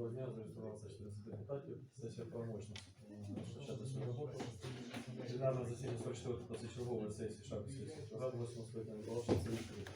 Доброго дня, зареєструвався 14 депутатів. Сесія правомочна свою роботу. Пленарне засідання 44 позачергової сесії Шапки сільської ради 8 скликання оголошується відкритим.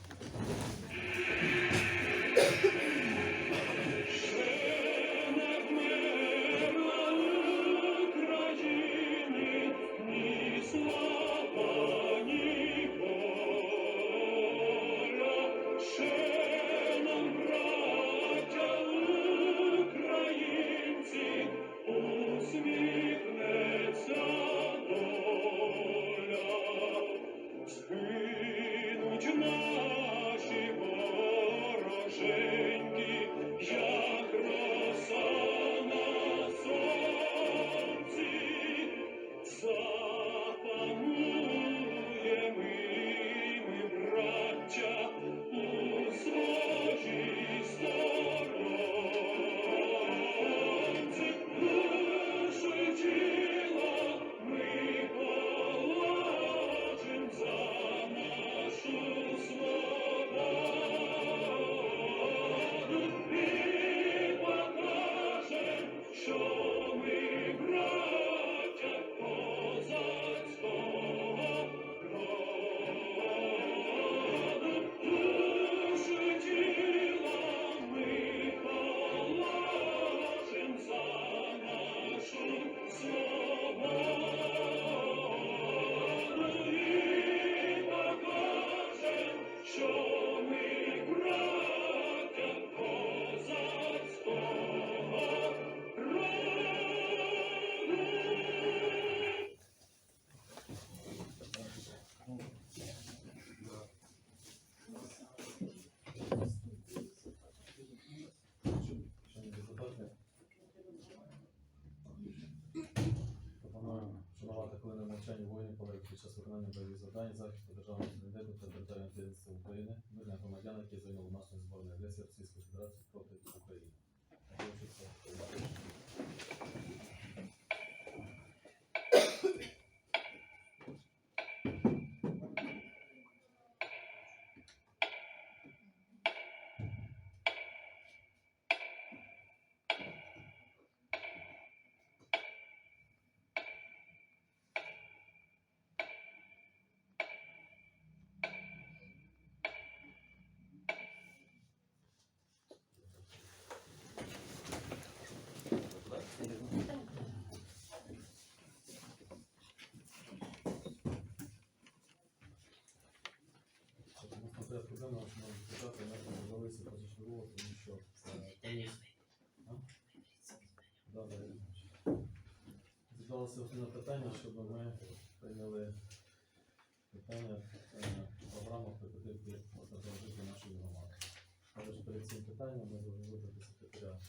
Під час виконання бойових завдань, захисту державного суверенітету та територіальної цілісності України, мирних громадян, які зайняли внаслідок збройної агресії Російської Федерації проти України. Відкритим. Тому що нам депутати не провалися позачергово, тому що е, комісія. А? Да, да, я бачу. Зібралося основне питання, щоб ми прийняли питання е, програму про підтримки жителів нашої громади. Але ж перед цим питанням ми повинні вибрати секретаря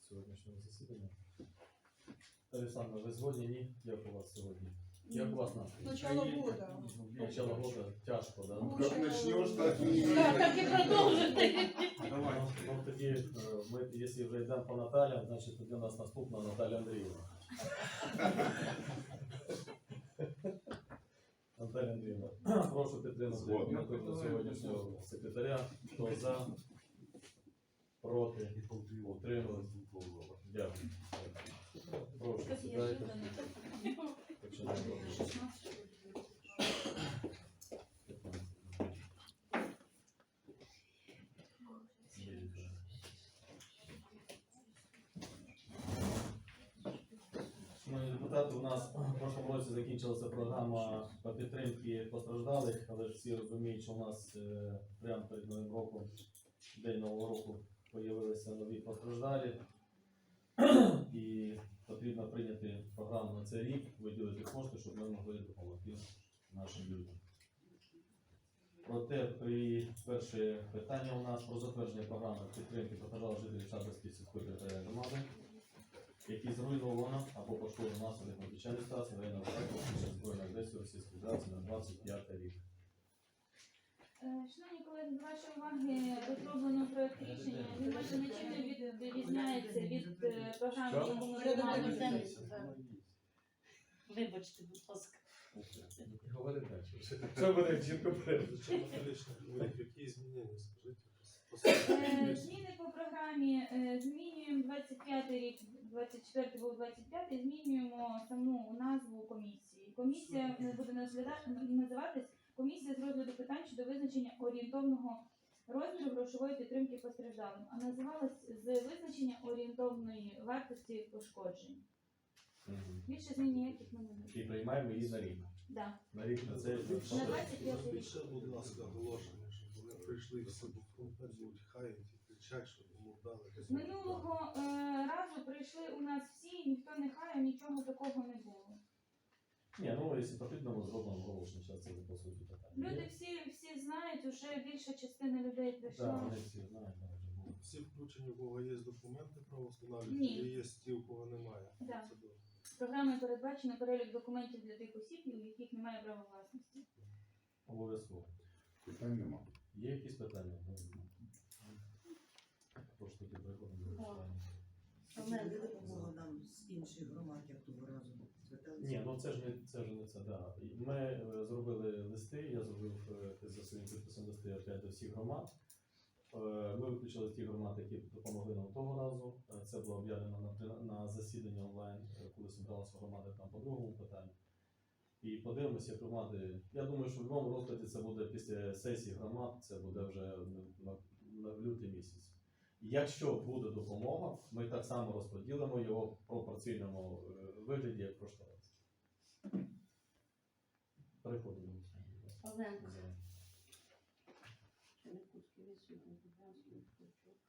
сьогоднішнього засідання. Олександр, ви згодні? Ні? Як у вас сьогодні? Як у вас настрій? Начало года. Начало года тяжко, да? Ну, Как начнешь, так и... Да, так і продовжити. Давай. Ну, ну, тоді, е, ми, якщо вже йдемо по Наталям, значить тоді у нас наступна Наталя Андріївна. Наталя Андріївна, прошу підтримати методу сьогоднішнього секретаря. Хто за, проти, утримались. Дякую. Прошу, сідайте. Депутати, у нас в прошлому році закінчилася програма по підтримки постраждалих, але ж всі розуміють, що у нас е, прямо перед Новим роком, день Нового року, з'явилися нові постраждалі. І потрібно прийняти програму на цей рік, виділити кошти, щоб ми могли допомогти нашим людям. Проте при перше питання у нас про затвердження програми підтримки постраждалих жителів Шадрівської сільської територіальної громади які зруйновано або пошкоджено внаслідок надзвичайної ситуації воєнного під збройної агресії Російської Федерації на 25 рік. Е, Шановні колеги, до вашої уваги розроблено проект рішення. Він нічим не відрізняється від е, програми, Що? Вибачте, будь ласка. Говори далі. Що буде чітко перед? Які змінення, скажіть? Е, Зміни по програмі е, змінюємо 25 рік, 24 був 25, змінюємо саму назву комісії. Комісія буде називати- називатись комісія з розгляду питань щодо визначення орієнтовного розміру грошової підтримки постраждалим, а називалась з визначення орієнтовної вартості пошкоджень. Мгм. Більше змін ніяких немає. І приймаємо її на рік. Да. На рік на це На 25 рік. Більше, будь ласка, оголошення, щоб вони прийшли всі будуть хаять і кричать, щоб йому дали. Минулого е, разу прийшли у нас всі, ніхто не хаяв, нічого такого не було. Ні, ну якщо потрібно, ми зробимо оголошення, зараз це по суті питання. Люди всі, всі знають, уже більша частина людей Так, прийшла. вони всі знають, так, вже було. Всі включені, у кого є документи правоустанавлюючі, Ні. і є ті, у кого немає. Да. Це добре. Програмою передбачено перелік документів для тих осіб, у яких немає права власності. Обов'язково. Питань нема. Є якісь питання? Тож тоді переходимо до голосування. Але не допомога нам з інших громад, як того разу зверталися. Ні, ну це ж не це ж не це. Да. Ми е, зробили листи. Я зробив е, за своїм підписом листи опять до всіх громад. Е, Ми виключили ті громади, які допомогли нам того разу. Е, Це було об'явлено на, трина- на засіданні онлайн, е, коли зібралися громади там по другому питанню. І подивимося, як громади. Я думаю, що в будь-якому розкладі це буде після сесії громад, це буде вже на, на, на лютий місяць. Якщо буде допомога, ми так само розподілимо його в пропорційному е, вигляді, як прошлий. Переходимо. За. Чернігівський відсутній, Дубянський.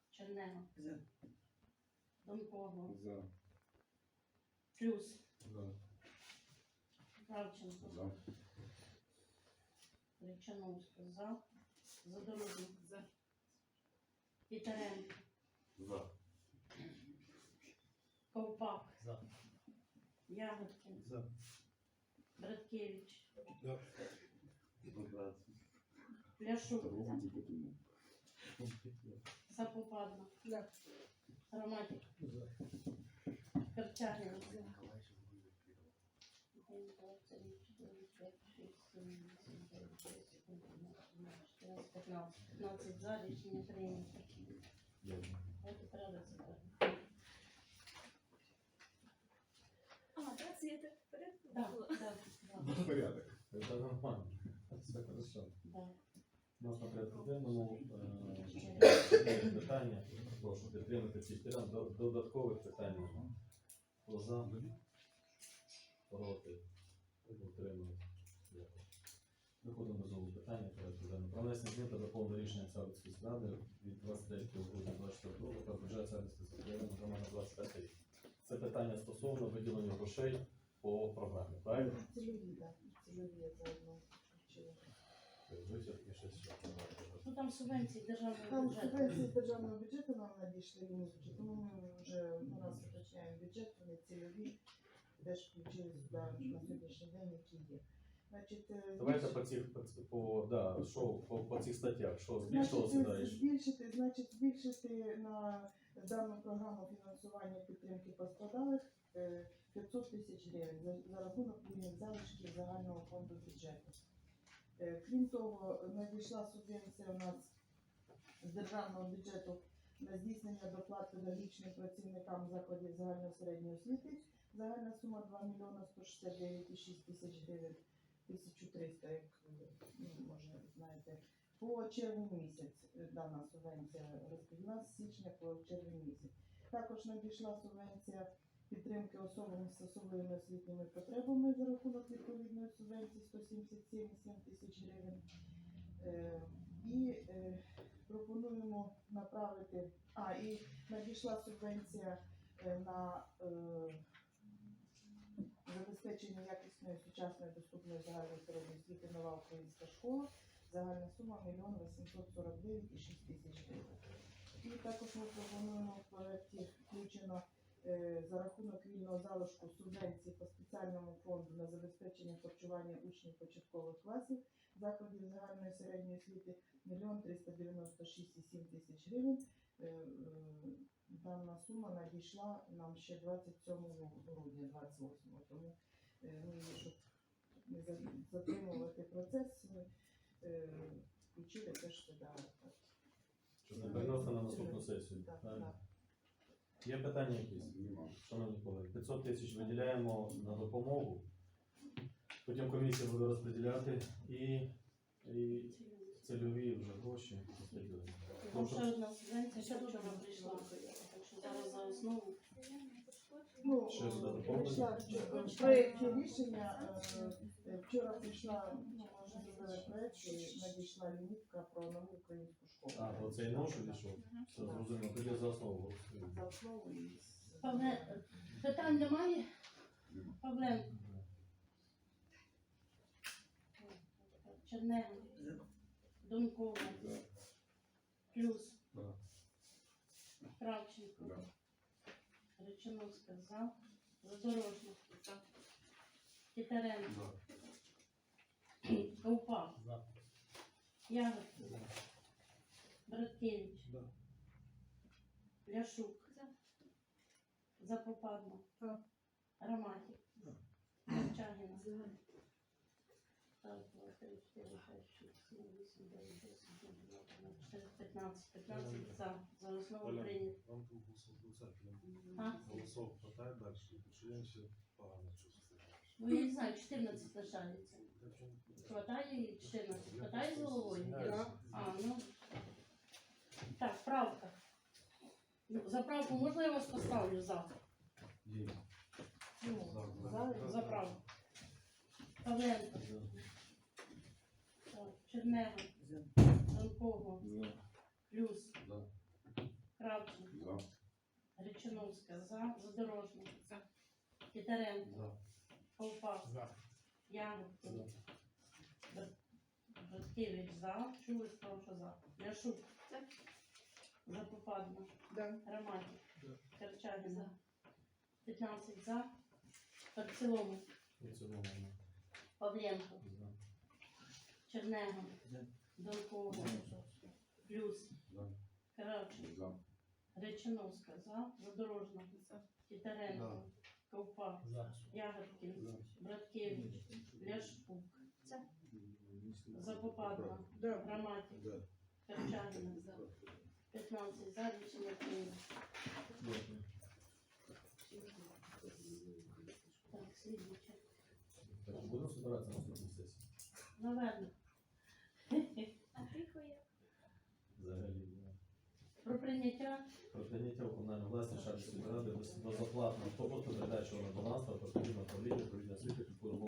Чернега. За. Донкого. За. Плюс. За. Кравченко. За. Речановська. За. Задорожник. За. Тітаренко. За. Ковпак. За. Ягодкин. За. Браткевич. Да. Пляшук. Запопадна. Да. Роматик. Корчагин. Один, два, три, четыре, пять, шесть, семь, восемь, девять, десять, одиннадцать, тринадцать, пятнадцать. Пятнадцать за, рішення прийнято. От і порядок затверджений. А, так, це я так вперед? Так, так, так, Порядок. Це нормально. Все хорошо. так. У нас на порядку денному е, питання. Прошу підтримати ці. До- Додаткових питань немає. Хто за? Проти? Утримують. Дякую. Виходимо до питання порядку денного. Про внесення змін та доповнення рішення Савицької ради від 23 грудня 24 року про бюджет Савицької України громади 25 рік. Це питання стосовно виділення грошей по програмі, правильно? Цільові, так. Цільові я заодно включила. Висвітки щось ще. Ну там субвенції державного Там бюджету. субвенції з державного бюджету нам надійшли місячі, тому ми вже ну, раз уточняємо бюджет, вони цільові, де ж включили сюди на сьогоднішній день, які є. Значить, е, Давайте по цих по, по, да, що, по, по цих статтях, що збільшилося Значить, далі? збільшити, значить, збільшити на дану програму фінансування підтримки пострадалих е, 500 тисяч гривень за, за рахунок вільних залишків загального фонду бюджету. Е, Крім того, надійшла субвенція у нас з державного бюджету на здійснення доплат педагогічним працівникам закладів загальної середньої освіти. Загальна сума 2 мільйона 169,6 тисяч гривень, 1300, як ну, може знаєте. По червень місяць е, дана субвенція розподілилася з січня по червень місяць. Також надійшла субвенція підтримки особам з особливими освітніми потребами за рахунок відповідної субвенції 177,7 тисяч гривень. Е, І е, пропонуємо направити. А, і надійшла субвенція на забезпечення якісної сучасної доступної загальної середньої освіти нова українська школа. Загальна сума 1 849,6 тисяч гривень. І також ми пропонуємо в проєкті включено е, за рахунок вільного залишку субвенції по спеціальному фонду на забезпечення харчування учнів початкових класів закладів загальної середньої освіти 1 396,7 тисяч гривень. Е, Дана сума надійшла нам ще 27 грудня 28 тому е, ми щоб не затримувати процес, ми е, включили теж сюди. Щоб не переносити на наступну сесію. Так, так. Є питання якісь? Шановні колеги, 500 тисяч виділяємо на допомогу. Потім комісія буде розподіляти і, і цільові вже гроші розподілимо. Там ще одна субвенція, ще вчора прийшла. Так що зараз за основу. Ну, Ще е, прийшла в проєкті рішення, е, е, вчора прийшла, ну, може, проєкт, і надійшла лімітка про нову українську школу. А, то цей нож відійшов. Все зрозуміло, тоді за основу голосуємо. За основу і Павле, питань немає? Нема. Павленко. Чернега. Донкова. За. Плюс. За. Кравченко. За. Речиновська за. Задорожна. Титаренко. Ковпак. За. Ягодка. Браткевич. За. Ляшук. Запопадна. Роматик. За. Корчагіна. Так, два, три, 15, 15 за. За основу прийнято. Вам там голосов за голосов хватає далі, що я ще погано чувствую. Ну, я не знаю, 14 лишається. Хватає 14. Хватає з головою. А, ну. Так, правка. Ну, за правку можна я вас поставлю завтра? Ні. Ну, за, за правку. Павленко. Донкова. За. Плюс. За. Кравченко. За. Речиновська. За. Задорожна. За. Титаренко. За. Ковпак. За. Ягодка. За. Браткевич за. Чули сказав, що за. Ляшук. Запопадна. Роматик. Корчагіна. 15 за. По цілому. І в цілому, ну, Павленко. за. Чернега. За. Донкова. Плюс. За. Речиновська. За. Задорожна. Титаренко. Ковпак. За. Ягодкін. Браткевич. Ляшук. Запопадна. Роматик. Да. Корчагіна. 15 за. Рішення прийнято. Дякую. Так, слідуюче. Так, Будемо збиратися на наступній сесії. Наверно. Взагалі, да. Про прийняття Про прийняття у комунальну власність Шарської ради безоплатного автобусу передачу на та потрібно управління відповідно освіти ради.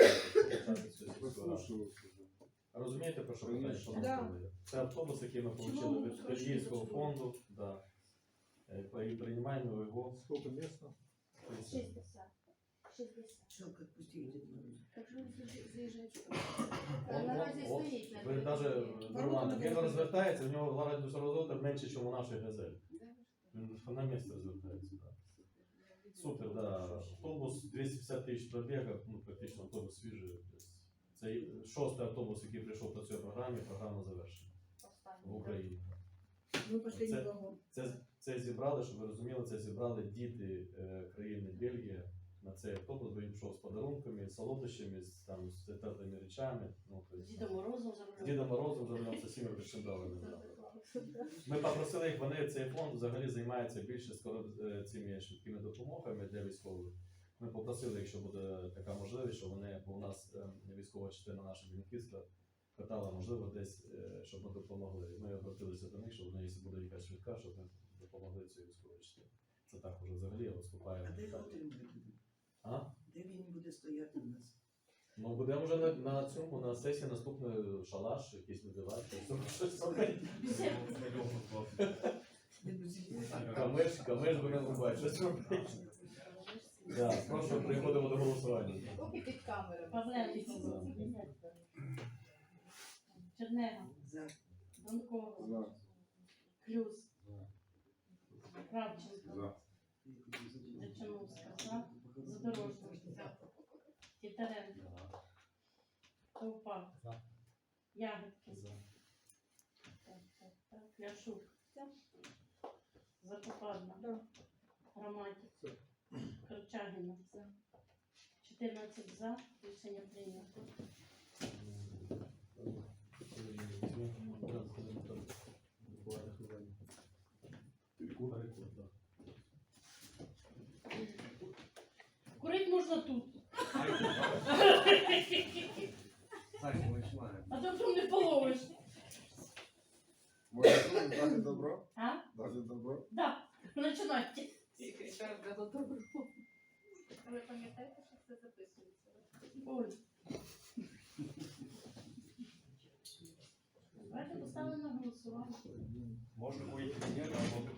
А Розумієте, про що питання? Що Да. нам? Це автобус, який ми отримали від Київського фонду. Да. Е, І приймаємо його. Сколько места? 60. 60. Що, як пустіть Дід Мороз? Так що ви заїжджаєте? Он- Наразі он- он- стоїть на Ви навіть Роман, він розвертається, у нього два радіуса розвитку менше, ніж у нашої газелі. Він на місце розвертається. Так. Супер, да. Автобус 250 тисяч пробігів, ну практично автобус свіжий. Це шостий автобус, який прийшов по цій програмі, програма завершена в Україні. Ну, пошли Це- Це, це зібрали, щоб ви розуміли, це зібрали діти е, країни Бельгія на цей автобус, бо він пішов з подарунками, з солодощами, з, там, з теплими речами. Ну, тобто, Дідом Морозом з. Дідом Морозом за рулем, це сім років дали. не дали. Ми попросили їх, вони цей фонд взагалі займається більше скоро е, цими швидкими допомогами для військових. Ми попросили, якщо буде така можливість, що вони, бо у нас е, військова частина наша Бінківська питала, можливо, десь, е, щоб ми допомогли. Ми обратилися до них, щоб вони, якщо буде якась швидка, щоб ми допомогли цій військовій частині. Це так уже взагалі А розкупаємо. де готель буде? А? Де він буде стояти у нас? Ну, будемо вже на, на цьому, на сесії наступний шалаш, якийсь щось робити. Камеш, камеш будемо щось робити. Да, прошу, переходимо до голосування. Поки під камерами. Павленко. Чернега. За. Донкова. За. Плюс. За. Кравченко. За. Речиновська. За. Титаренко. Ковпак. За. За. Так, так, так. Ляшук. Запопадна. Громадік. Корчагіна. 14 за. Рішення прийнято. Перекур, Курить можна тут. А то там не половиш. Може, тут дати добро? А? Дати добро? Да, починайте. Ви пам'ятаєте, що це записується? Ой. Давайте поставимо на голосування. Можно будет нет, а могут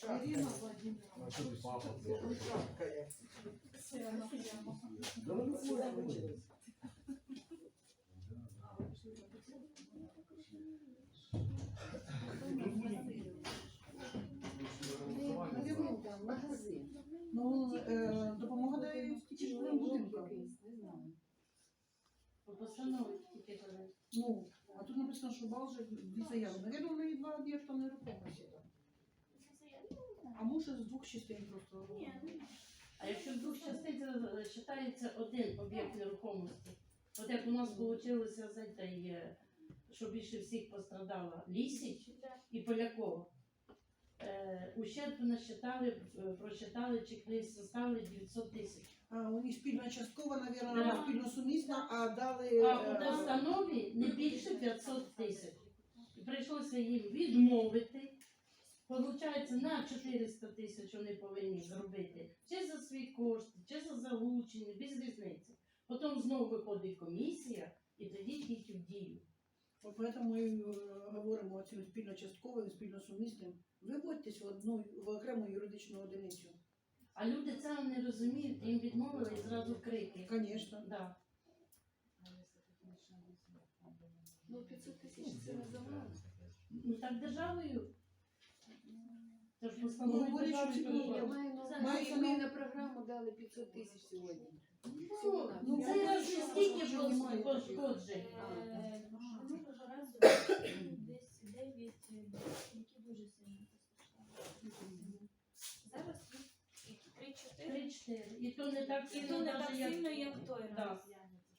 Сегодня Ну, е, допомога дає тільки будинкам. Тільки коли. Ну, а тут написано, що бал вже дві заяви. Навірно, в неї два об'єкта нерухомості. А може з двох частин просто. А якщо в двох частин це вважається один об'єкт нерухомості, от як у нас вийшло цей, що більше всіх пострадала Лісіч і Полякова. Е, ущерб насчитали, е, прочитали, чекли, составили 900 тисяч. А у них спільна часткова, навірно, Да. спільно сумісна, а дали. А е, у достанові не більше 500 тисяч. І прийшлося їм відмовити. Получається, на 400 тисяч вони повинні зробити чи за свої кошти, чи за залучення, без різниці. Потім знову виходить комісія і тоді тільки в дію. От Поэтому ми е, говоримо цим спільно частковим, спільно сумісним. Виводьтесь в одну в окрему юридичну одиницю. А люди це не розуміють, їм відмовили і зразу крики. Звісно. Да. Ну, 500 тисяч це не замало. Ну так державою. Це ж Ну, що Ні, я маю на увазі, на- на програму дали 500 тисяч сьогодні. Ну, ну це я що немає таких. пошкоджень. Е, Минулого разу десь 9 які дуже сильно постраждали. Зараз їх 3-4. Три-чотири. І то не так І сильно, то не так навіть як- сильно, як той Да. раз.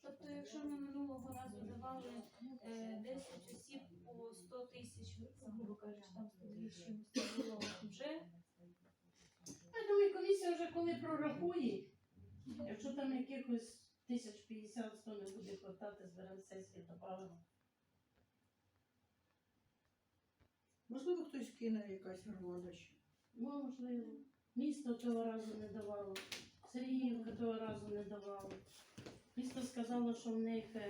Тобто, якщо ми минулого разу давали е, 10 осіб по 100 тисяч, грубо кажучи, там 100 чимось було вже Я думаю, комісія вже коли прорахує, якщо там якихось тисяч 50-100 не буде хватати, зберемо сесію, добавимо. Можливо, хтось кине якась громада ще. Ну, можливо. Місто того разу не давало, Сергіївка того разу не давало. Місто сказало, що в них е,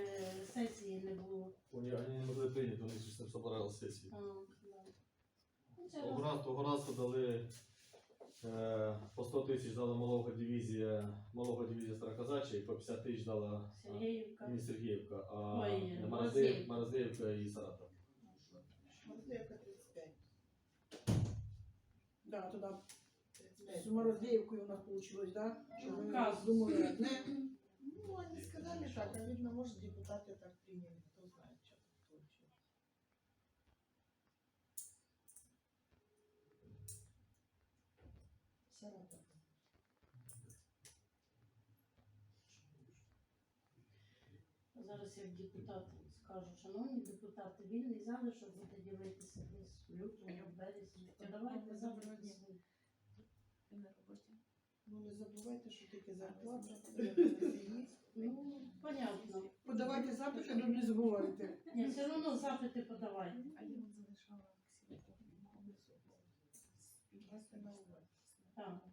сесії не було. Вони вони не могли прийняти, вони ж не. А, да. Ну, це Того раз. разу, того разу дали е, по 100 тисяч дала малого дивізія, малого дивізія Староказача і по 50 тисяч дала а, Сергіївка. не Сергіївка, а Ой, Мороздеїв- Мороздеївка і Саратов. Морозеївка 35. Да, туди з Мороздеївкою у нас вийшло, да? Казус. думали одне. Ну, они сказали так, а видно, может, депутаты так приняли, кто знает, что тут получилось. Саратов. Зараз як депутат скажу, шановні депутати, вільний залишок буде ділитися десь в лютому, в березні. Подавайте запити свої. Ну не забувайте, що тільки зарплата. Ну, понятно. Подавайте запити, але не забувайте. Ні, все одно запити подавайте. Так.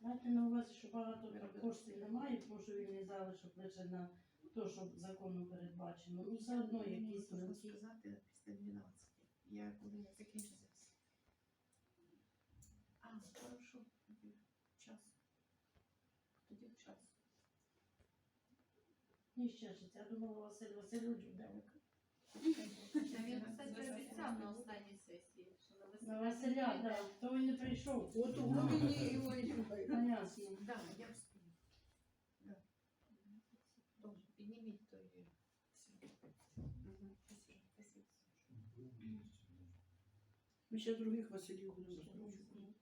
Майте на увазі, що багато коштів немає, може вільний залишок лише на те, що законом передбачено. Ну, все одно якісь сказати після 12. Я коли закінчу запис. А, хорошо. Тоді час. Тоді час. Ні, ще я думала, Василь Васильович буде. Та він, кстати, обіцяв на останній сесії, що на весні. На Василя, да, то він не прийшов. От у Гоміні його і. Понятно. Да, я встиг. Да. Добре, підніміть той. Мгм, спасибо, спасибо. Ми ще других Василів будемо розкручувати.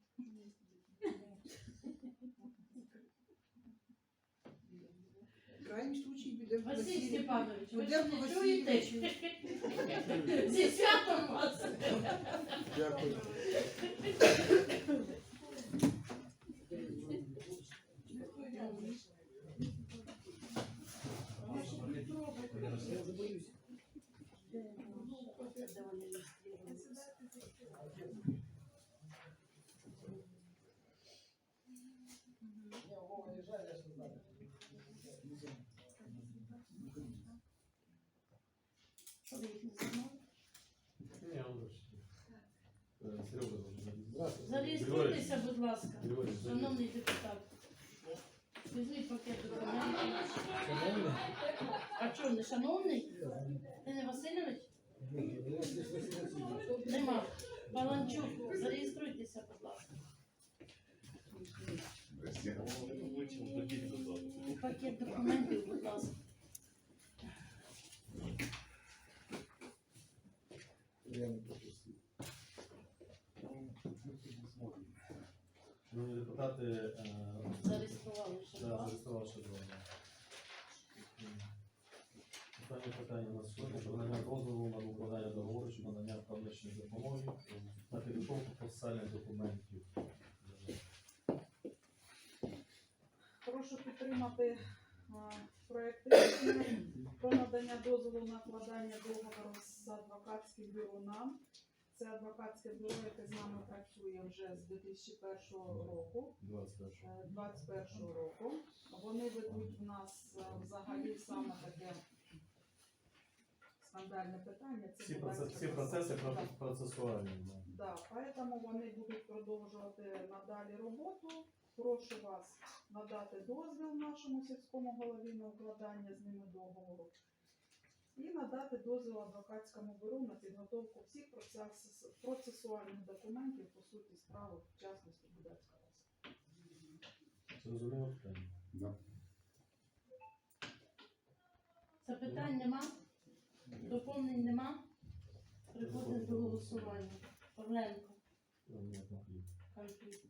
В Василий Василь Василь. Степанович, ви ж Буденко не Василь чуєте? Васильович. Зі вас! Дякую. А чого, не шановний? Ти Васильович? Нема. Баланчук, зареєструйтеся, будь ласка. Пакет документів, будь ласка. Депутати, е, Зареєстрували ще два. Останнє питання у нас сьогодні про надання дозволу на укладання договору щодо надання правничної допомоги на підготовку процесуальних документів. Прошу підтримати а, проект рішення про надання дозволу на вкладання договору з адвокатським бюро НАМ. Це адвокатське бюро, яке з нами працює вже з 2001 року. 21. е, 21 року. Вони ведуть в нас взагалі саме таке скандальне питання. Це Всі, процес, всі процеси. Так. процесуальні. Да. Да, поэтому вони будуть продовжувати надалі роботу. Прошу вас надати дозвіл нашому сільському голові на укладання з ними договору і надати дозвіл адвокатському бюро на підготовку всіх процес- процесуальних документів по суті справи, в частності Будацька ОС. Зрозуміло питання? Запитань нема? Доповнень нема? Приходимо до голосування. Павленко, конфлікт.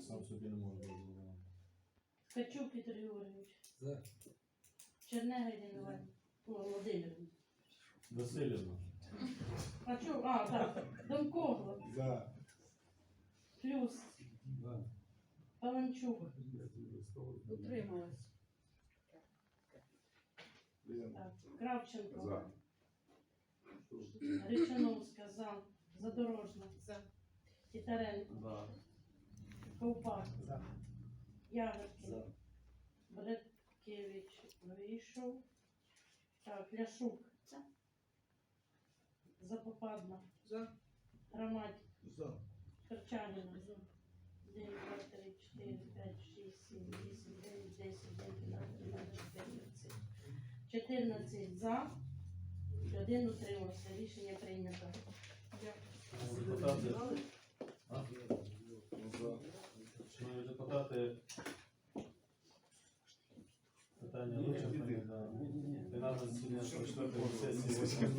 Сам собі не можу дозволити. Ткачук Петр Георгійович. За. Чернега Ірина Іванівна. О, Володимирівна. Васильівна. А чого? А, так. Домкогло. За. Плюс. За. Паванчук. Утрималась. Кравченко. За. Речановська. За. Задорожна. За. Титаренко. Да. Ковпак. За. Ягодкин. За. Бреткевич вийшов. Так, Ляшук. Запопадна. За. Громадь. За. Корчагіна. 1, 2, 3, 4, 5, 6, 7, 8, 9, 10, 11, 12, 14. 14 за. Один утримався. Рішення прийнято. Депутати, а? Шановні депутати, питання вичерпані. Пленарне засідання 44 сесії 8